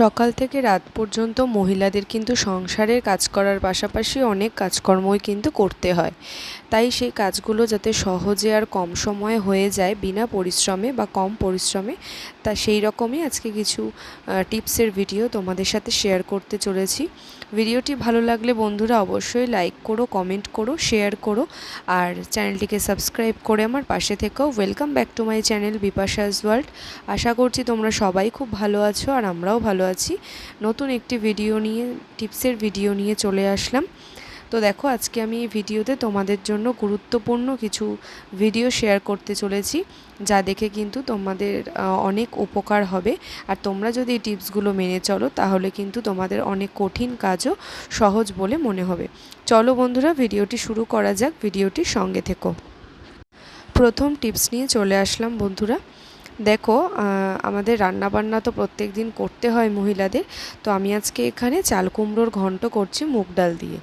সকাল থেকে রাত পর্যন্ত মহিলাদের কিন্তু সংসারের কাজ করার পাশাপাশি অনেক কাজকর্মই কিন্তু করতে হয়। তাই সেই কাজগুলো যাতে সহজে আর কম সময়ে হয়ে যায় বিনা পরিশ্রমে বা কম পরিশ্রমে, তা সেই রকমই আজকে কিছু টিপসের ভিডিও তোমাদের সাথে শেয়ার করতে চলেছি। ভিডিওটি ভালো লাগলে বন্ধুরা অবশ্যই লাইক করো, কমেন্ট করো, শেয়ার করো, আর চ্যানেলটিকে সাবস্ক্রাইব করে আমার পাশে থেকেও welcome back to my channel Bipasha's world. আশা করছি তোমরা সবাই খুব ভালো আছো আর আমরাও ভালো আছি। নতুন একটি ভিডিও নিয়ে, টিপসের ভিডিও নিয়ে চলে আসলাম। তো দেখো, আজকে আমি এই ভিডিওতে তোমাদের জন্য গুরুত্বপূর্ণ কিছু ভিডিও শেয়ার করতে চলেছি, যা দেখে কিন্তু তোমাদের অনেক উপকার হবে। আর তোমরা যদি এই টিপসগুলো মেনে চলো, তাহলে কিন্তু তোমাদের অনেক কঠিন কাজও সহজ বলে মনে হবে। চলো বন্ধুরা, ভিডিওটি শুরু করা যাক, ভিডিওটির সঙ্গে থেকো। প্রথম টিপস নিয়ে চলে আসলাম বন্ধুরা। দেখো আমাদের রান্নাবান্না তো প্রত্যেক দিন করতে হয় মহিলাদের, তো আমি আজকে এখানে চাল কুমড়োর ঘন্ট করছি মুগ ডাল দিয়ে।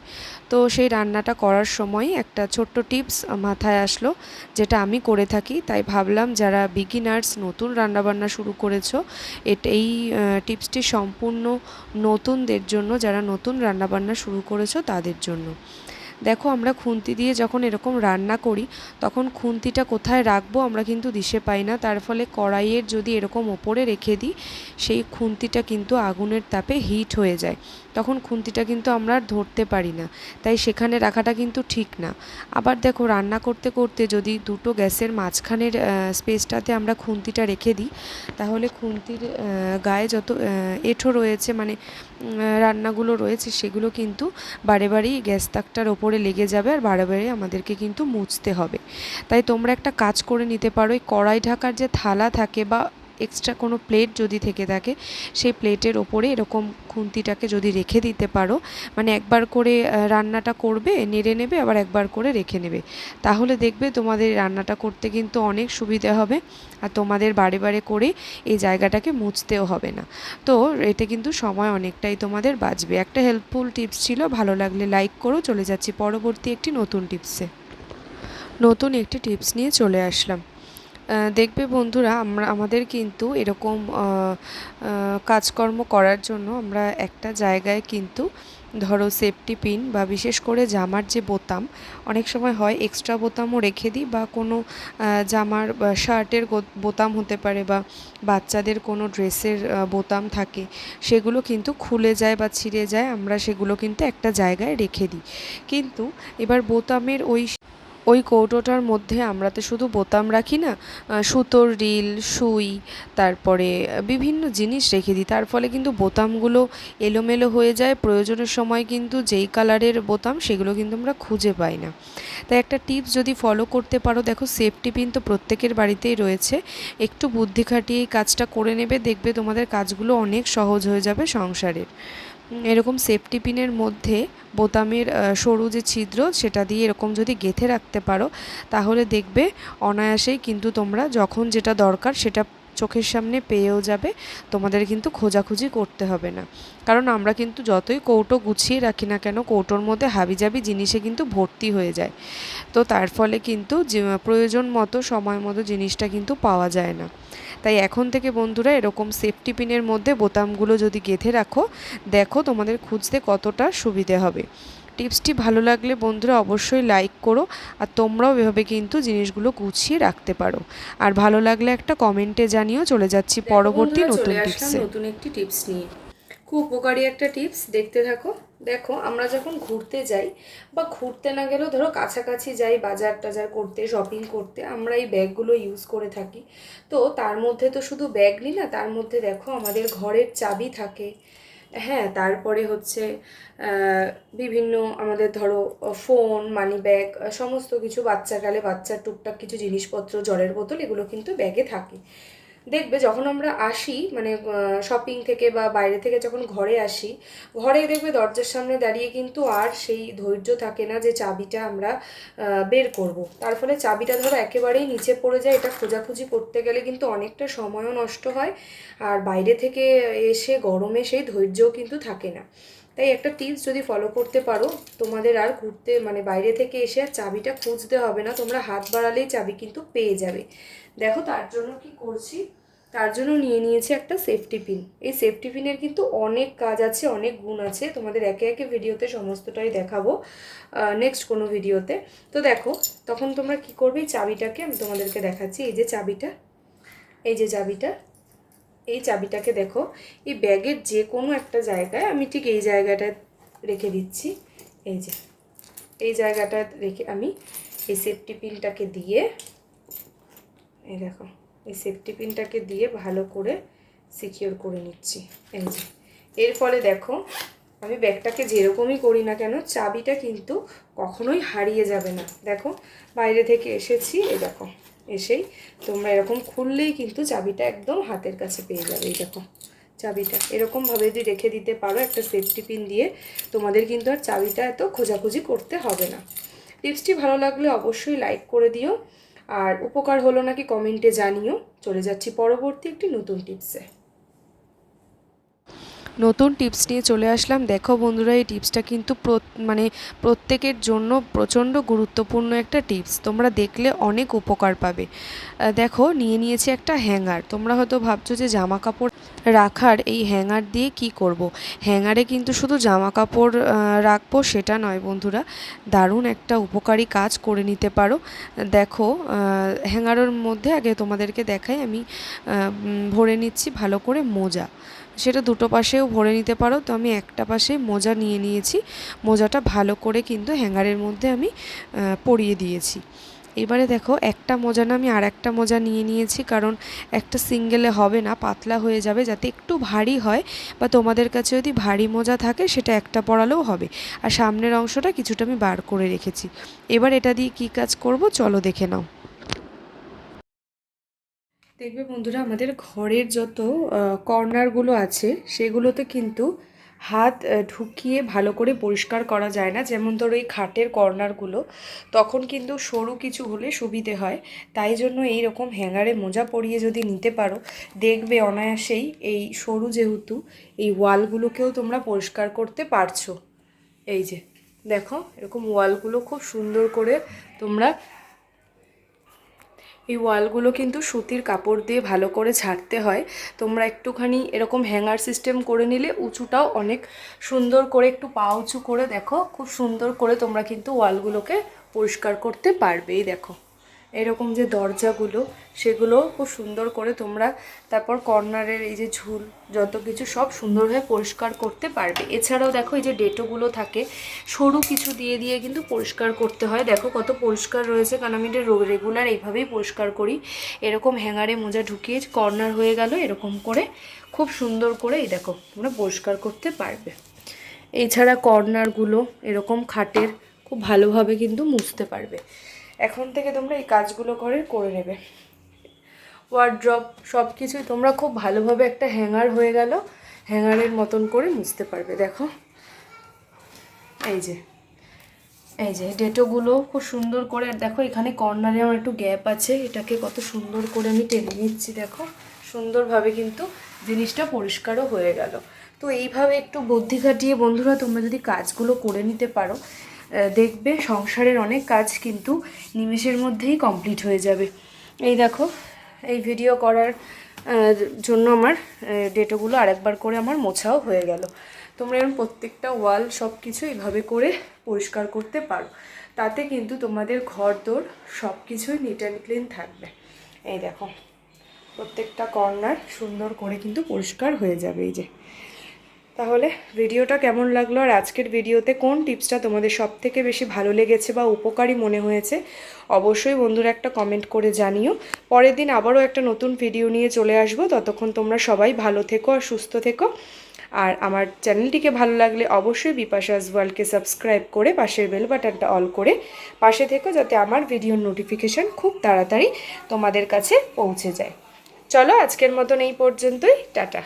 তো সেই রান্নাটা করার সময় একটা ছোট্ট টিপস মাথায় আসলো, যেটা আমি করে থাকি। তাই ভাবলাম যারা বিগিনার্স নতুন রান্নাবান্না শুরু করেছ, এটা, এই টিপসটি সম্পূর্ণ নতুনদের জন্য, যারা নতুন রান্নাবান্না শুরু করেছ, তাদের জন্য। দেখো আমরা খুন্তি দিয়ে যখন এরকম রান্না করি, তখন খুন্তিটা কোথায় রাখব আমরা কিন্তু দিশে পাই না। তার ফলে কড়াইয়ের যদি এরকম ওপরে রেখে দিই, সেই খুন্তিটা কিন্তু আগুনের তাপে হিট হয়ে যায়। তখন খুন্তিটা কিন্তু আমরা আর ধরতে পারি না। তাই সেখানে রাখাটা কিন্তু ঠিক না। আবার দেখো রান্না করতে করতে যদি দুটো গ্যাসের মাঝখানের স্পেসটাতে আমরা খুন্তিটা রেখে দিই, তাহলে খুন্তির গায়ে যত এঁঠো রয়েছে মানে রান্নাগুলো রয়েছে, সেগুলো কিন্তু বারে বারেই গ্যাস তাকটার ওপরে লেগে যাবে আর বারে বারে আমাদেরকে কিন্তু মুছতে হবে। তাই তোমরা একটা কাজ করে নিতে পারো, এই কড়াই ঢাকার যে থালা থাকে বা এক্সট্রা কোনো প্লেট যদি থেকে থাকে, সেই প্লেটের ওপরে এরকম খুন্তিটাকে যদি রেখে দিতে পারো মানে একবার করে রান্নাটা করবে, নেড়ে নেবে, আবার একবার করে রেখে নেবে। তাহলে দেখবে তোমাদের রান্নাটা করতে কিন্তু অনেক সুবিধা হবে, আর তোমাদের বারে বারে করে এই জায়গাটাকে মুছতেও হবে না। তো এতে কিন্তু সময় অনেকটাই তোমাদের বাঁচবে। একটা হেল্পফুল টিপস ছিল, ভালো লাগলে লাইক করো। চলে যাচ্ছি পরবর্তী একটি নতুন টিপসে নতুন একটি টিপস নিয়ে চলে আসলাম। দেখবে বন্ধুরা, আমরা, আমাদের কিন্তু এরকম কাজকর্ম করার জন্য আমরা একটা জায়গায় কিন্তু ধরো সেফটি পিন বা বিশেষ করে জামার যে বোতাম, অনেক সময় হয় এক্সট্রা বোতামও রেখে দিই বা কোনো জামার শার্টের বোতাম হতে পারে বা বাচ্চাদের কোনো ড্রেসের বোতাম থাকে, সেগুলো কিন্তু খুলে যায় বা ছিঁড়ে যায়, আমরা সেগুলো কিন্তু একটা জায়গায় রেখে দিই। কিন্তু এবার বোতামের ওই ওই কৌটোটার মধ্যে আমরা তো শুধু বোতাম রাখি না সুতোর রিল, সুই, তারপরে বিভিন্ন জিনিস রেখে দিই। তার ফলে কিন্তু বোতামগুলো এলোমেলো হয়ে যায়। প্রয়োজনের সময় কিন্তু যেই কালারের বোতাম সেগুলো কিন্তু আমরা খুঁজে পাই না। তাই একটা টিপস যদি ফলো করতে পারো, দেখো সেফটি পিন তো প্রত্যেকের বাড়িতেই রয়েছে। একটু বুদ্ধি খাটিয়ে কাজটা করে নেবে, দেখবে তোমাদের কাজগুলো অনেক সহজ হয়ে যাবে সংসারের। এরকম সেফটি পিনের মধ্যে বোতামের সরু যে ছিদ্র, সেটা দিয়ে এরকম যদি গেঁথে রাখতে পারো, তাহলে দেখবে অনায়াসেই কিন্তু তোমরা যখন যেটা দরকার সেটা চোখের সামনে পেয়েও যাবে, তোমাদের কিন্তু খোঁজাখুঁজি করতে হবে না। কারণ আমরা কিন্তু যতই কৌটো গুছিয়ে রাখি না কেন, কৌটোর মধ্যে হাবিজাবি জিনিসে কিন্তু ভর্তি হয়ে যায়। তো তার ফলে কিন্তু প্রয়োজন মতো সময় মতো জিনিসটা কিন্তু পাওয়া যায় না। তাই এখন থেকে বন্ধুরা এরকম সেফটি পিনের মধ্যে বোতামগুলো যদি গেঁথে রাখো দেখো তোমাদের খুঁজতে কতটা সুবিধে হবে। টিপসটি ভালো লাগলে বন্ধুরা অবশ্যই লাইক করো আর তোমরাও এভাবে কিন্তু জিনিসগুলো গুছিয়ে রাখতে পারো। আর ভালো লাগলে একটা কমেন্টে জানিও চলে যাচ্ছি পরবর্তী নতুন টিপসে নতুন একটি টিপস নিয়ে। খুব উপকারী একটা টিপস দেখতে থাকো। দেখো, আমরা যখন ঘুরতে যাই বা ঘুরতে না গেলেও ধরো কাছাকাছি যাই, বাজার টাজার করতে শপিং করতে, আমরা এই ব্যাগগুলো ইউজ করে থাকি। তো তার মধ্যে তো শুধু ব্যাগ নিই না, তার মধ্যে দেখো আমাদের ঘরের চাবি থাকে। হ্যাঁ তারপরে হচ্ছে বিভিন্ন আমাদের ধরো ফোন মানি ব্যাগ সমস্ত কিছু বাচ্চাকালে বাচ্চার টুকটাক কিছু জিনিসপত্র, জলের বোতল, এগুলো কিন্তু ব্যাগে থাকে। দেখবে যখন আমরা আসি মানে শপিং থেকে বা বাইরে থেকে যখন ঘরে আসি ঘরে দেখবে দরজার সামনে দাঁড়িয়ে কিন্তু আর সেই ধৈর্য থাকে না যে চাবিটা আমরা বের করব। তার ফলে চাবিটা ধরো একেবারেই নিচে পড়ে যায়, এটা খোঁজাখুঁজি করতে গেলে কিন্তু অনেকটা সময়ও নষ্ট হয়। আর বাইরে থেকে এসে গরমে সেই ধৈর্যও কিন্তু থাকে না। তাই একটা টিপস যদি ফলো করতে পারো, তোমাদের আর ঘুরতে মানে বাইরে থেকে এসে আর চাবিটা খুঁজতে হবে না, তোমরা হাত বাড়ালেই চাবি কিন্তু পেয়ে যাবে। দেখো তার জন্য কি করছি। তার জন্য নিয়ে নিয়েছি একটা সেফটি পিন এই সেফটি পিনের কিন্তু অনেক কাজ আছে, অনেক গুণ আছে। তোমাদের একে একে ভিডিওতে সমস্তটাই দেখাবো নেক্সট কোনো ভিডিওতে তো। দেখো, তখন তোমরা কি করবে? চাবিটাকে আমি তোমাদেরকে দেখাচ্ছি। এই যে চাবিটা, এই যে চাবিটা, এই চাবিটাকে দেখো, এই ব্যাগের যে কোনো একটা জায়গায় আমি ঠিক এই জায়গাটায় রেখে দিচ্ছি। এই যে, এই জায়গাটা রেখে আমি এই সেফটি পিনটাকে দিয়ে, এই দেখো এই সেফটি পিনটাকে দিয়ে ভালো করে সিকিওর করে নিচ্ছি। এই যে, এর ফলে দেখো, আমি ব্যাগটাকে যেরকমই করি না কেন, চাবিটা কিন্তু কখনোই হারিয়ে যাবে না। দেখো, বাইরে থেকে এসেছি, এই দেখো, এসেই তোমরা এরকম খুললেই কিন্তু চাবিটা একদম হাতের কাছে পেয়ে যাবে, এই দেখো, চাবিটা। এরকমভাবে যদি রেখে দিতে পারো একটা সেফটি পিন দিয়ে, তোমাদের কিন্তু আর চাবিটা এত খোঁজাখুঁজি করতে হবে না। টিপসটি ভালো লাগলে অবশ্যই লাইক করে দিও। আর উপকার হলো নাকি কমেন্টে জানিও। চলে যাচ্ছি পরবর্তী একটি নতুন টিপসে। নতুন টিপস নিয়ে চলে আসলাম। দেখো বন্ধুরা, এই টিপসটা কিন্তু মানে প্রত্যেকের জন্য প্রচণ্ড গুরুত্বপূর্ণ একটা টিপস তোমরা দেখলে অনেক উপকার পাবে। দেখো, নিয়ে নিয়েছি একটা হ্যাঙ্গার তোমরা হয়তো ভাবছ যে জামা কাপড় রাখার এই হ্যাঙ্গার দিয়ে কি করব। হ্যাঙ্গারে কিন্তু শুধু জামা কাপড় রাখব সেটা নয় বন্ধুরা। দারুণ একটা উপকারী কাজ করে নিতে পারো। দেখো হ্যাঙ্গারের মধ্যে আগে তোমাদেরকে দেখাই। আমি ভরে নিচ্ছি ভালো করে মোজা। সেটা দুটো পাশেও ভরে নিতে পারো। তো আমি একটা পাশে মোজা নিয়ে নিয়েছি। মোজাটা ভালো করে কিন্তু হ্যাঙ্গারের মধ্যে আমি পরিয়ে দিয়েছি। এবারে দেখো, একটা মোজা না, আমি আর একটা মোজা নিয়ে নিয়েছি। কারণ একটা সিঙ্গেলে হবে না, পাতলা হয়ে যাবে। যাতে একটু ভারী হয় বা তোমাদের কাছে যদি ভারী মোজা থাকে, সেটা একটা পরালেও হবে। আর সামনের অংশটা কিছুটা আমি বার করে রেখেছি। এবার এটা দিয়ে কী কাজ করব? চলো দেখে নাও। দেখবে বন্ধুরা, আমাদের ঘরের যত কর্নারগুলো আছে, সেগুলোতে কিন্তু হাত ঢুকিয়ে ভালো করে পরিষ্কার করা যায় না। যেমন ধরো এই খাটের কর্নারগুলো, তখন কিন্তু সরু কিছু হলে সুবিধে হয়। তাই জন্য এই রকম হ্যাঙ্গারে মোজা পরিয়ে যদি নিতে পারো, দেখবে অনায়াসেই এই সরু যেহেতু, এই ওয়ালগুলোকেও তোমরা পরিষ্কার করতে পারছ। এই যে, দেখো, এরকম ওয়ালগুলো খুব সুন্দর করে তোমরা এই ওয়ালগুলো কিন্তু সুতির কাপড় দিয়ে ভালো করে ছাড়তে হয়। তোমরা একটুখানি এরকম হ্যাঙ্গার সিস্টেম করে নিলে উঁচুটাও অনেক সুন্দর করে একটু পা উঁচু করে দেখো, খুব সুন্দর করে তোমরা কিন্তু ওয়ালগুলোকে পরিষ্কার করতে পারবেই দেখো। এরকম যে দরজাগুলো, সেগুলো খুব সুন্দর করে তোমরা তারপর কর্নারের এই যে ঝুল, যত কিছু সব সুন্দরভাবে পরিষ্কার করতে পারবে। এছাড়াও দেখো এই যে ডেটোগুলো থাকে, সরু কিছু দিয়ে দিয়ে কিন্তু পরিষ্কার করতে হয়। দেখো কত পরিষ্কার রয়েছে, কারণ আমি এটা রেগুলার এইভাবেই পরিষ্কার করি। এরকম হ্যাঙ্গারে মোজা ঢুকিয়ে কর্নার হয়ে গেল, এরকম করে খুব সুন্দর করে এই দেখো তোমরা পরিষ্কার করতে পারবে। এছাড়া কর্নারগুলো এরকম খাটের খুব ভালোভাবে কিন্তু মুছতে পারবে। এখন থেকে তোমরা এই কাজগুলো করে করে নেবে। ওয়ার্ড্রপ সব কিছুই তোমরা খুব ভালোভাবে একটা হ্যাঙ্গার হয়ে গেল। হ্যাঙ্গারের মতন করে মুছতে পারবে, দেখো। এই যে এই যে ডেটোগুলো খুব সুন্দর করে দেখো এখানে কর্নারে আমার একটু গ্যাপ আছে। এটাকে কত সুন্দর করে আমি টেনে নিচ্ছি, দেখো। সুন্দরভাবে কিন্তু জিনিসটা পরিষ্কারও হয়ে গেল। তো এইভাবে একটু বুদ্ধি খাটিয়ে বন্ধুরা তোমরা যদি কাজগুলো করে নিতে পারো দেখবে সংসারের অনেক কাজ কিন্তু নিমেষের মধ্যেই কমপ্লিট হয়ে যাবে। এই দেখো, এই ভিডিও করার জন্য আমার ডেটোগুলো আরেকবার করে আমার মোছাও হয়ে গেল। তোমরা এরকম প্রত্যেকটা ওয়াল সব কিছু এইভাবে করে পরিষ্কার করতে পারো। তাতে কিন্তু তোমাদের ঘর দোর সব কিছুই নিট অ্যান্ড ক্লিন থাকবে। এই দেখো, প্রত্যেকটা কর্নার সুন্দর করে কিন্তু পরিষ্কার হয়ে যাবে এই যে। তাহলে ভিডিওটা কেমন লাগল আর আজকের ভিডিওতে কোন টিপসটা তোমাদের সব থেকে বেশি ভালো লেগেছে বা উপকারী মনে হয়েছে? অবশ্যই বন্ধুরা একটা কমেন্ট করে জানিও। পরের দিন আবারও একটা নতুন ভিডিও নিয়ে চলে আসব। ততক্ষণ তোমরা সবাই ভালো থেকো আর সুস্থ থেকো। আর আমার চ্যানেলটিকে ভালো লাগলে অবশ্যই বিপাশাস ওয়ার্ল্ডকে সাবস্ক্রাইব করে পাশের বেল বাটনটা অল করে পাশে থেকো যাতে আমার ভিডিওর নোটিফিকেশান খুব তাড়াতাড়ি তোমাদের কাছে পৌঁছে যায়। চলো আজকের মতন এই পর্যন্তই। টাটা।